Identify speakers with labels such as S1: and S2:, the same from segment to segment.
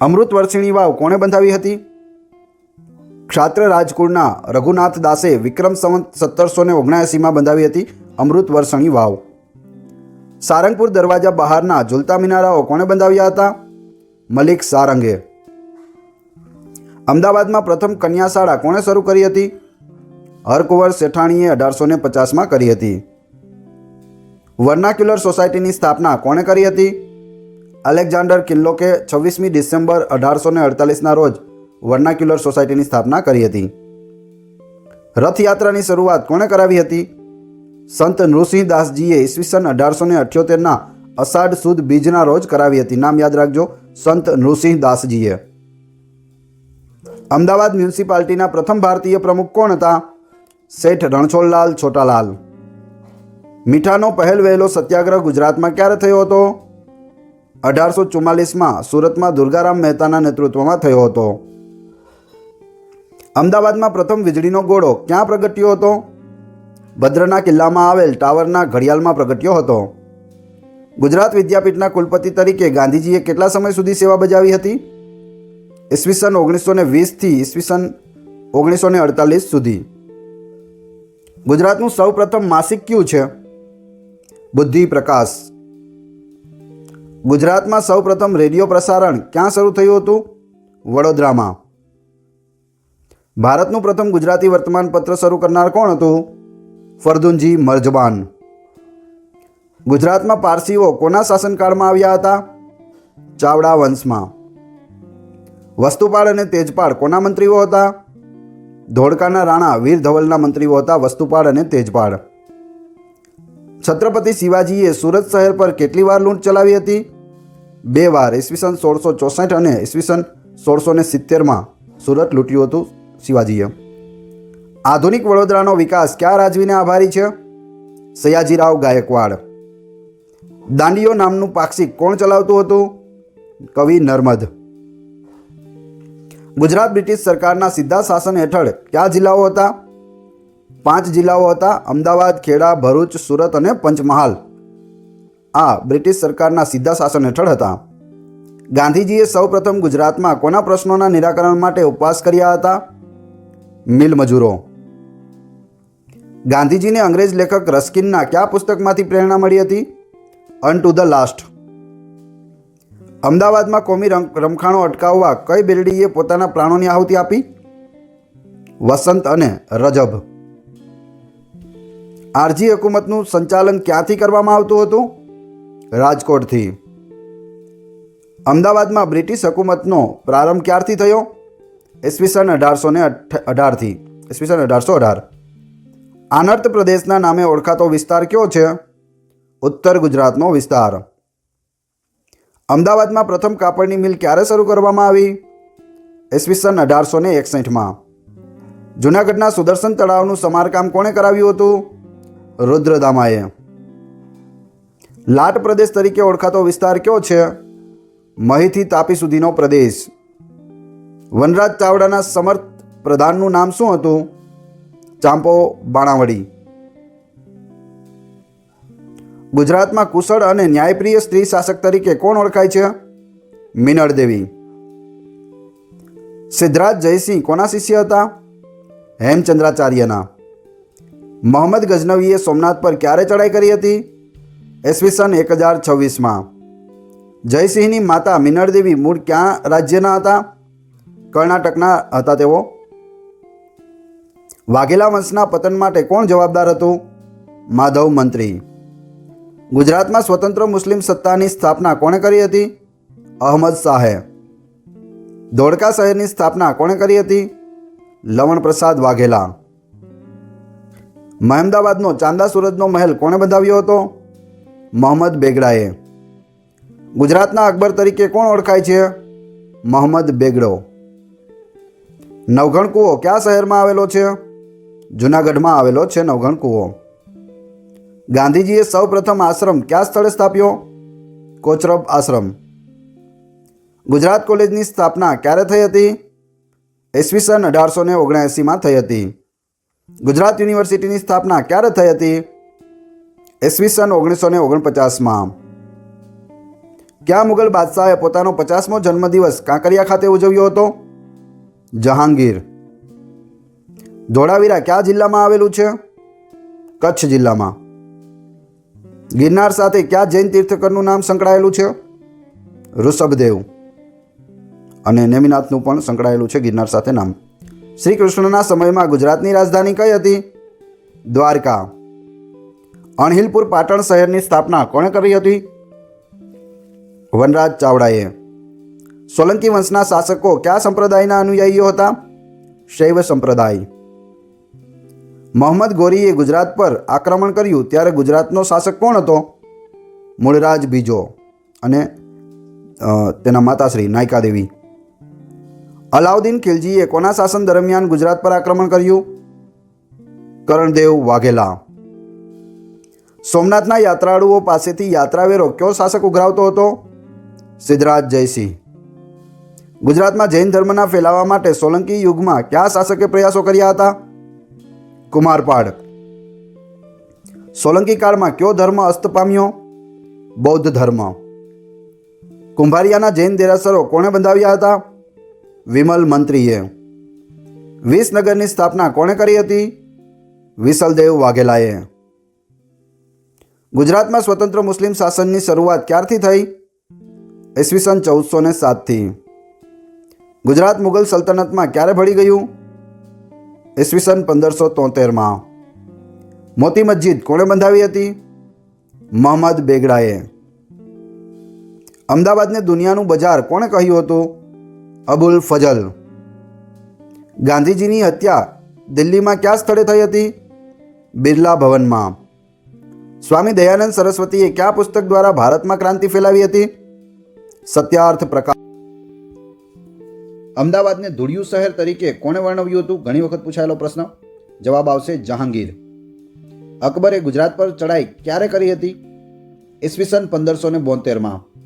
S1: અમૃત વર્ષિણી વાવ કોણે બંધાવી હતી? ક્ષાત્ર રાજકુળના રઘુનાથ દાસે વિક્રમ સંવત સત્તરસો ને ઓગણએંસીમાં બંધાવી હતી અમૃત વર્ષણી વાવ. સારંગપુર દરવાજા બહારના ઝુલતા મિનારાઓ કોણે બંધાવ્યા હતા? મલિક સારંગે. અમદાવાદમાં પ્રથમ કન્યા શાળા કોણે શરૂ કરી હતી? હરકુંવર શેઠાણીએ અઢારસો ને પચાસમાં કરી હતી. વર્નાક્યુલર સોસાયટીની સ્થાપના કોણે કરી હતી? અલેક્ઝાન્ડર કિલ્લોકે છવ્વીસમી ડિસેમ્બર અઢારસો ને અડતાલીસના રોજ વર્નાક્યુલર સોસાયટીની સ્થાપના કરી હતી. રથયાત્રાની શરૂઆત કોણે કરાવી હતી? સંત નૃસિંહદાસજીએ ઈસવીસન અઢારસો ને અઠ્યોતેરના અષાઢ સુદ બીજના રોજ કરાવી હતી. નામ યાદ રાખજો, સંત નૃસિંહદાસજીએ. અમદાવાદ મ્યુનિસિપાલિટીના પ્રથમ ભારતીય પ્રમુખ કોણ હતા? શેઠ રણછોડલાલ છોટાલાલ. મીઠાનો પહેલ વહેલો સત્યાગ્રહ ગુજરાતમાં ક્યારે થયો હતો? અઢારસો ચુમ્માલીસમાં સુરતમાં દુર્ગારામ મહેતાના નેતૃત્વમાં થયો હતો. અમદાવાદમાં પ્રથમ વીજળીનો ગોળો ક્યાં પ્રગટ્યો હતો? ભદ્રના કિલ્લામાં આવેલ ટાવરના ઘડિયાળમાં પ્રગટ્યો હતો. ગુજરાત વિદ્યાપીઠના કુલપતિ તરીકે ગાંધીજીએ કેટલા સમય સુધી સેવા બજાવી હતી? ઈસવીસન ઓગણીસો ને વીસથી ઈસવીસન ઓગણીસો ને અડતાલીસ સુધી. ગુજરાતનું સૌપ્રથમ માસિક કયું છે? બુદ્ધિ પ્રકાશ. ગુજરાતમાં સૌપ્રથમ રેડિયો પ્રસારણ ક્યાં શરૂ થયું હતું? વડોદરામાં. ભારતનું પ્રથમ ગુજરાતી વર્તમાનપત્ર શરૂ કરનાર કોણ હતું? ફરદુનજી મરજબાન. ગુજરાતમાં પારસીઓ કોના શાસનકાળમાં આવ્યા હતા? ચાવડા વંશમાં. વસ્તુપાળ અને તેજપાળ કોના મંત્રીઓ હતા? ધોળકાના રાણા વીર ધવલના મંત્રીઓ હતા વસ્તુપાળ અને તેજપાળ. છત્રપતિ શિવાજીએ સુરત શહેર પર કેટલી વાર લૂંટ ચલાવી હતી? બે વાર ઈસવીસન સોળસો ચોસઠ અને ઈસવીસન સોળસો ને સિત્તેરમાં સુરત લૂંટ્યું હતું શિવાજીએ. આધુનિક વડોદરાનો વિકાસ કયા રાજવીને આભારી છે? સયાજીરાવ ગાયકવાડ. દાંડીઓ નામનું પાક્ષિક કોણ ચલાવતું હતું? કવિ નર્મદ. ગુજરાત બ્રિટિશ સરકારના સીધા શાસન હેઠળ કયા જિલ્લાઓ હતા? પાંચ જિલ્લાઓ હતા, અમદાવાદ, ખેડા, ભરૂચ, સુરત અને પંચમહાલ. આ બ્રિટિશ સરકારના સીધા શાસન હેઠળ હતા. ગાંધીજીએ સૌપ્રથમ ગુજરાતમાં કોના પ્રશ્નોના નિરાકરણ માટે ઉપવાસ કર્યા હતા? મિલ મજૂરો. ગાંધીજીને અંગ્રેજ લેખક રસ્કિનના કયા પુસ્તકમાંથી પ્રેરણા મળી હતી? Unto the last. અમદાવાદમાં કોમી રમખાણો અટકાવવા કઈ બેરડીએ પોતાના પ્રાણોની આહુતિ આપી? વસંત અને રજબ. આરજી હકુમતનું સંચાલન ક્યાંથી કરવામાં આવતું હતું? રાજકોટથી. અમદાવાદમાં બ્રિટિશ હકુમતનો પ્રારંભ ક્યારથી થયો? ઈસવીસન અઢારસો ને અઢારથી. ઈસવીસન અઢારસો અઢાર. આનર્ત પ્રદેશના નામે ઓળખાતો વિસ્તાર કયો છે? ઉત્તર ગુજરાતનો વિસ્તાર. અમદાવાદમાં પ્રથમ કાપડની મિલ ક્યારે શરૂ કરવામાં આવી? ઈસવીસન અઢારસો ને એકસઠમાં. જૂનાગઢના સુદર્શન તળાવનું સમારકામ કોણે કરાવ્યું હતું? રુદ્રદામાએ. લાટ પ્રદેશ તરીકે ઓળખાતો વિસ્તાર કયો છે? મહીથી તાપી સુધીનો પ્રદેશ. વનરાજ ચાવડાના સમર્થ પ્રધાનનું નામ શું હતું? ચાંપો બાણાવડી. ગુજરાતમાં કુશળ અને ન્યાયપ્રિય સ્ત્રી શાસક તરીકે કોણ ઓળખાય છે? મિનળ દેવી. સિદ્ધરાજ જયસિંહ કોના શિષ્ય હતા? હેમચંદ્રાચાર્યના. મોહમ્મદ ગઝનવીએ સોમનાથ પર ક્યારે ચડાઈ કરી હતી? ઈસવીસન એક હજાર છવ્વીસમાં. જયસિંહની માતા મિનળદેવી મૂળ ક્યાં રાજ્યના હતા? કર્ણાટકના હતા તેઓ. વાઘેલા વંશના પતન માટે કોણ જવાબદાર હતું? માધવ મંત્રી. ગુજરાતમાં સ્વતંત્ર મુસ્લિમ સત્તાની સ્થાપના કોણે કરી હતી? અહમદ શાહે. ધોળકા શહેરની સ્થાપના કોણે કરી હતી? લવણ પ્રસાદ વાઘેલા. મહેમદાવાદનો ચાંદા સુરજનો મહેલ કોણે બંધાવ્યો હતો? મોહમ્મદ બેગડાએ. ગુજરાતના અકબર તરીકે કોણ ઓળખાય છે? મોહમ્મદ બેગડો. નવઘણ કૂવો કયા શહેરમાં આવેલો છે? જૂનાગઢમાં આવેલો છે નવઘણ કૂવો ગાંધીજીએ સૌપ્રથમ આશ્રમ કયા સ્થળે સ્થાપ્યો? કોચરબ આશ્રમ. ગુજરાત કોલેજની સ્થાપના ક્યારે થઈ હતી? ઈસવીસન અઢારસો ને ઓગણએંસીમાં થઈ હતી. ગુજરાત યુનિવર્સિટીની સ્થાપના ક્યારે થઈ હતી? ઈસવીસન ઓગણીસો ને ઓગણપચાસમાં. કયા મુગલ બાદશાહે પોતાનો પચાસમો જન્મદિવસ કાંકરિયા ખાતે ઉજવ્યો હતો? જહાંગીર. ધોળાવીરા કયા જિલ્લામાં આવેલું છે? કચ્છ જિલ્લામાં. ગિરનાર સાથે કયા જૈન તીર્થકરનું નામ સંકળાયેલું છે? ઋષભદેવ. અને નેમિનાથનું પણ સંકળાયેલું છે ગિરનાર સાથે નામ. શ્રી કૃષ્ણના સમયમાં ગુજરાતની રાજધાની કઈ હતી? દ્વારકા. અણહિલપુર પાટણ શહેરની સ્થાપના કોણે કરી હતી? વનરાજ ચાવડાએ. સોલંકી વંશના શાસકો કયા સંપ્રદાયના અનુયાયીઓ હતા? શૈવ સંપ્રદાય. મોહમ્મદ ગોરીએ ગુજરાત પર આક્રમણ કર્યું ત્યારે ગુજરાતનો શાસક કોણ હતો? મૂળરાજ બીજો અને તેના માતાશ્રી નાયકા દેવી અલાઉદ્દીન ખિલજીએ કોના શાસન દરમિયાન ગુજરાત પર આક્રમણ કર્યું? કરણદેવ વાઘેલા. સોમનાથના યાત્રાળુઓ પાસેથી યાત્રાવેરો કયો શાસક ઉઘરાવતો હતો. સિદ્ધરાજ જયસિંહ. ગુજરાતમાં જૈન ધર્મના ફેલાવા માટે સોલંકી યુગમાં કયા શાસકે પ્રયાસો કર્યા હતા? કુમારપાડ સોલંકી કાળમાં કયો ધર્મ અસ્ત પામ્યો? બૌદ્ધ ધર્મ. કુંભારિયાના જૈન દેરાસરો કોણે બંધાવ્યા હતા? વિમલ મંત્રીએ. વિસનગરની સ્થાપના કોણે કરી હતી? વિસલદેવ વાઘેલાએ. ગુજરાતમાં સ્વતંત્ર મુસ્લિમ શાસનની શરૂઆત ક્યારથી થઈ? ઈસવીસન ચૌદસો ને સાતથી. ગુજરાત મુગલ સલ્તનતમાં ક્યારે ભળી ગયું? ઈસવીસન પંદરસો તોતેરમાં. મોતી મસ્જિદ કોણે બંધાવી હતી? મોહમ્મદ બેગડાએ. અમદાવાદને દુનિયાનું બજાર કોણે કહ્યું હતું? અબુલ ફજલ ગાંધીજીની હત્યા દિલ્હીમાં કયા સ્થળે થઈ હતી? બિરલા ભવનમાં. સ્વામી દયાનંદ સરસ્વતીએ કયા પુસ્તક દ્વારા ભારતમાં ક્રાંતિ ફેલાવી હતી? સત્યાર્થ પ્રકાશ. અમદાવાદને ધૂળિયું શહેર તરીકે કોણે વર્ણવ્યું હતું? ઘણી વખત પૂછાયેલો પ્રશ્ન. જવાબ આવશે જહાંગીર. અકબરે ગુજરાત પર ચડાઈ ક્યારે કરી હતી? ઈસવીસન પંદરસો ને બોતેરમાં.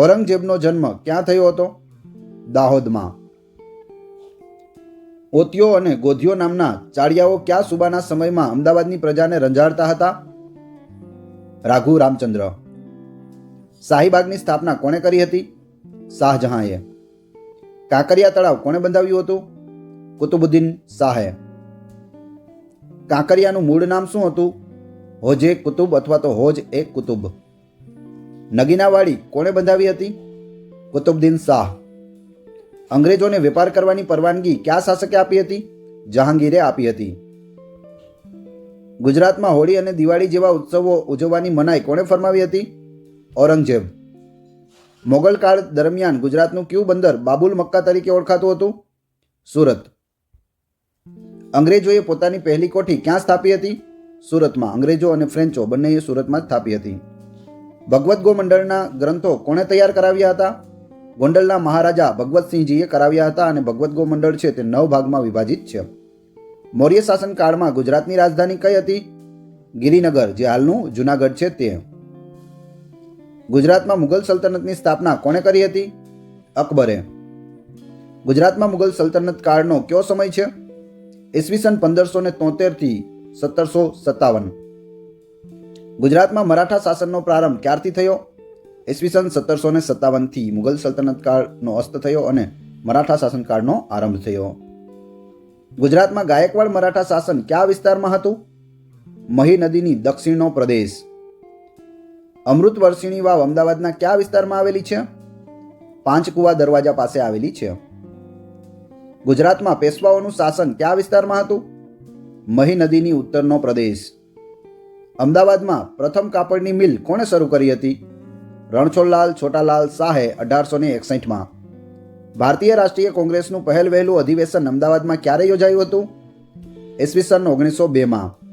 S1: ઔરંગઝેબનો જન્મ ક્યાં થયો હતો? દાહોદમાં. ઓતિયો અને ગોધિયો નામના ચાળિયાઓ ક્યાં સુબાના સમયમાં અમદાવાદની પ્રજાને રંજાડતા હતા? રાઘુ રામચંદ્ર. શાહીબાગની સ્થાપના કોણે કરી હતી? શાહજહાંએ. કાંકરિયા તળાવ કોણે બંધાવ્યું હતું? કુતુબુદ્દીન શાહે. કાંકરિયાનું મૂળ નામ શું હતું? હોજે કુતુબ અથવા તો હોજ એ કુતુબ. નગીનાવાડી કોણે બંધાવી હતી? કુતુબદ્દીન શાહ. અંગ્રેજોને વેપાર કરવાની પરવાનગી કયા શાસકે આપી હતી? જહાંગીરે આપી હતી. ગુજરાતમાં હોળી અને દિવાળી જેવા ઉત્સવો ઉજવવાની મનાઈ કોણે ફરમાવી હતી? ઔરંગઝેબ. મોગલ કાળ દરમિયાન ગુજરાતનું કયું બંદર બાબુલ મક્કા તરીકે ઓળખાતું હતું? સુરત. અંગ્રેજોએ પોતાની પહેલી કોઠી ક્યાં સ્થાપી હતી? સુરતમાં. અંગ્રેજો અને ફ્રેન્ચો બંનેએ સુરતમાં સ્થાપી હતી. ભગવદ્ ગોમંડળના ગ્રંથો કોણે તૈયાર કરાવ્યા હતા? ગોંડલના મહારાજા ભગવતસિંહજીએ કરાવ્યા હતા અને ભગવત ગો મંડળ છે તે નવ ભાગમાં વિભાજિત છે. મૌર્ય શાસનકાળમાં ગુજરાતની રાજધાની કઈ હતી? ગિરિનગર, જે હાલનું જુનાગઢ છે તે. ગુજરાતમાં મુગલ સલ્તનતની સ્થાપના કોણે કરી હતી? અકબરે. ગુજરાતમાં મુગલ સલ્તનત કાળનો કયો સમય છે? ઈસવીસન પંદરસો ને તોતેરથી સત્તરસો સત્તાવન. ગુજરાતમાં મરાઠા શાસનનો પ્રારંભ ક્યારથી થયો? ઈસવીસન સત્તરસો ને સત્તાવનથી મુગલ સલ્તનત કાળનો અસ્ત થયો અને મરાઠા શાસનકાળનો આરંભ થયો. ગુજરાતમાં ગાયકવાડ મરાઠા શાસન કયા વિસ્તારમાં હતું? મહી નદીની દક્ષિણનો પ્રદેશ. અમૃત વર્ષિણી વાવ અમદાવાદના કયા વિસ્તારમાં આવેલી છે? પાંચકુવા દરવાજા પાસે આવેલી છે. ગુજરાતમાં પેશવાઓનું શાસન કયા વિસ્તારમાં હતું? મહી નદીની ઉત્તરનો પ્રદેશ. અમદાવાદમાં પ્રથમ કાપડની મિલ કોણે શરૂ કરી હતી? રણછોડલાલ છોટાલાલ શાહે અઢારસો ને એકસઠમાં. ભારતીય રાષ્ટ્રીય કોંગ્રેસનું પહેલ વહેલું અધિવેશન અમદાવાદમાં ક્યારે યોજાયું હતું? ઈસવીસન ઓગણીસો બેમાં.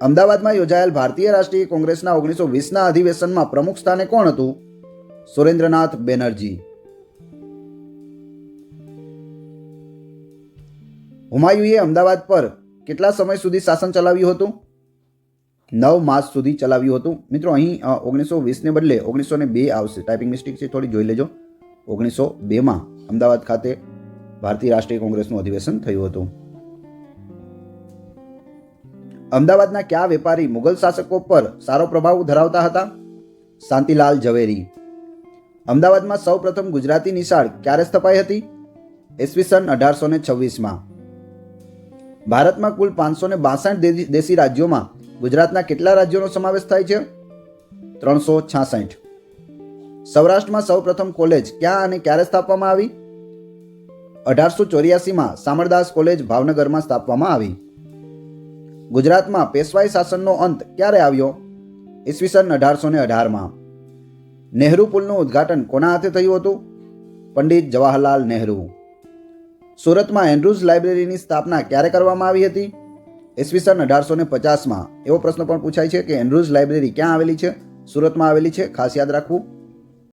S1: અમદાવાદમાં યોજાયેલ ભારતીય રાષ્ટ્રીય કોંગ્રેસના ઓગણીસો વીસના અધિવેશનમાં પ્રમુખ સ્થાને કોણ હતું? સુરેન્દ્રનાથ બેનર્જી. હુમાયુએ અમદાવાદ પર કેટલા સમય સુધી શાસન ચલાવ્યું હતું? નવ માસ સુધી ચલાવ્યું હતું. મિત્રો, અહીં ઓગણીસો વીસને બદલે ઓગણીસો ને બે આવશે. ટાઈપિંગ મિસ્ટેક છે, થોડી જોઈ લેજો. ઓગણીસો બેમાં અમદાવાદ ખાતે ભારતીય રાષ્ટ્રીય કોંગ્રેસનું અધિવેશન થયું હતું. અમદાવાદના કયા વેપારી મુગલ શાસકો પર સારો પ્રભાવ ધરાવતા હતા? શાંતિલાલ ઝવેરી. અમદાવાદમાં સૌપ્રથમ ગુજરાતી નિશાળ ક્યારે સ્થપાઈ હતી? ઈસવીસન અઢારસો ને છવ્વીસમાં. ભારતમાં કુલ પાંચસો ને બાસઠ દેશી રાજ્યોમાં ગુજરાતના કેટલા રાજ્યોનો સમાવેશ થાય છે? ત્રણસો છાસઠ. સૌરાષ્ટ્રમાં સૌપ્રથમ કોલેજ ક્યાં અને ક્યારે સ્થાપવામાં આવી? અઢારસો ચોર્યાસીમાં સામરદાસ કોલેજ ભાવનગરમાં સ્થાપવામાં આવી. ગુજરાતમાં પેશવાઈ શાસનનો અંત ક્યારે આવ્યો? ઈસવીસન અઢારસો ને અઢારમાં. નહેરુ પુલનું ઉદ્ઘાટન કોના હાથે થયું હતું? પંડિત જવાહરલાલ નહેરુ. સુરતમાં એન્ડ્રુઝ લાઇબ્રેરીની સ્થાપના ક્યારે કરવામાં આવી હતી? ઈસવીસન અઢારસો ને પચાસમાં એવો પ્રશ્ન પણ પૂછાય છે કે એન્ડ્રુઝ લાઇબ્રેરી ક્યાં આવેલી છે? સુરતમાં આવેલી છે? ખાસ યાદ રાખવું.